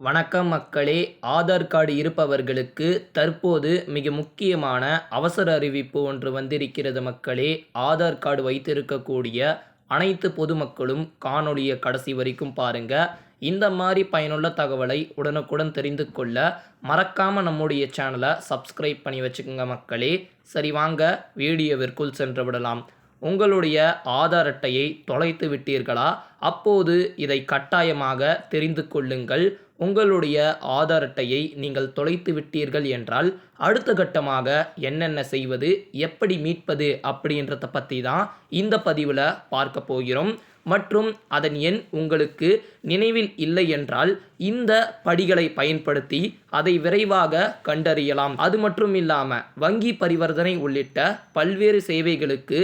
வணக்கம் மக்களே. ஆதார் கார்டு இருப்பவர்களுக்கு தற்போது மிக முக்கியமான அவசர அறிவிப்பு ஒன்று வந்திருக்கிறது மக்களே. ஆதார் கார்டு வைத்திருக்கக்கூடிய அனைத்து பொதுமக்களும் காணொளியை கடைசி வரைக்கும் பாருங்க. இந்த மாதிரி பயனுள்ள தகவலை உடனுக்குடன் தெரிந்து கொள்ள மறக்காம நம்முடைய சேனலை சப்ஸ்கிரைப் பண்ணி வச்சுக்கோங்க மக்களே. சரி வாங்க வீடியோவிற்குள் சென்று விடலாம். உங்களுடைய ஆதார் அட்டையை தொலைத்து விட்டீர்களா? அப்போது இதை கட்டாயமாக தெரிந்து கொள்ளுங்கள். உங்களுடைய ஆதார் அட்டையை நீங்கள் தொலைத்து விட்டீர்கள் என்றால் அடுத்த கட்டமாக என்னென்ன செய்வது எப்படி மீட்பது அப்படின்றத பற்றி தான் இந்த பதிவில் பார்க்க போகிறோம். மற்றும் அதன் எண் உங்களுக்கு நினைவில் இல்லை என்றால் இந்த படிகளை பயன்படுத்தி அதை விரைவாக கண்டறியலாம். அது மட்டும் இல்லாமல் வங்கி பரிவர்த்தனை உள்ளிட்ட பல்வேறு சேவைகளுக்கு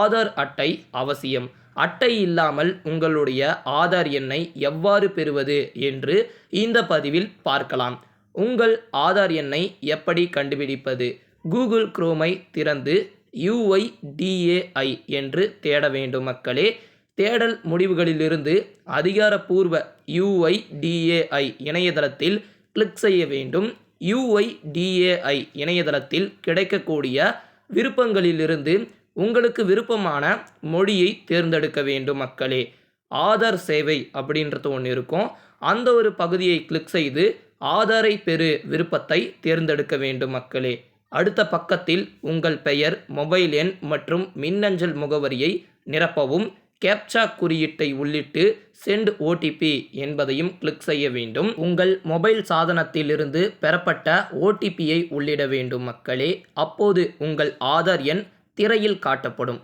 ஆதார் அட்டை அவசியம். அட்டை இல்லாமல் உங்களுடைய ஆதார் எண்ணை எவ்வாறு பெறுவது என்று இந்த பதிவில் பார்க்கலாம். உங்கள் ஆதார் எண்ணை எப்படி கண்டுபிடிப்பது? கூகுள் குரோமை திறந்து யுஐடிஏஐ என்று தேட வேண்டும் மக்களே. தேடல் முடிவுகளிலிருந்து அதிகாரப்பூர்வ யுஐடிஏஐ இணையதளத்தில் கிளிக் செய்ய வேண்டும். யுஐடிஏஐ இணையதளத்தில் கிடைக்கக்கூடிய விருப்பங்களிலிருந்து உங்களுக்கு விருப்பமான மொழியை தேர்ந்தெடுக்க வேண்டும் மக்களே. ஆதார் சேவை அப்படின்றது ஒன்று இருக்கும். அந்த ஒரு பகுதியை கிளிக் செய்து ஆதாரை பெறு விருப்பத்தை தேர்ந்தெடுக்க வேண்டும் மக்களே. அடுத்த பக்கத்தில் உங்கள் பெயர் மொபைல் எண் மற்றும் மின்னஞ்சல் முகவரியை நிரப்பவும் கேப்சா குறியீட்டை உள்ளிட்டு சென்ட் ஓடிபி என்பதையும் கிளிக் செய்ய வேண்டும். உங்கள் மொபைல் சாதனத்திலிருந்து பெறப்பட்ட ஓடிபியை உள்ளிட வேண்டும் மக்களே. அப்போது உங்கள் ஆதார் எண் திரையில் காட்டப்படும்.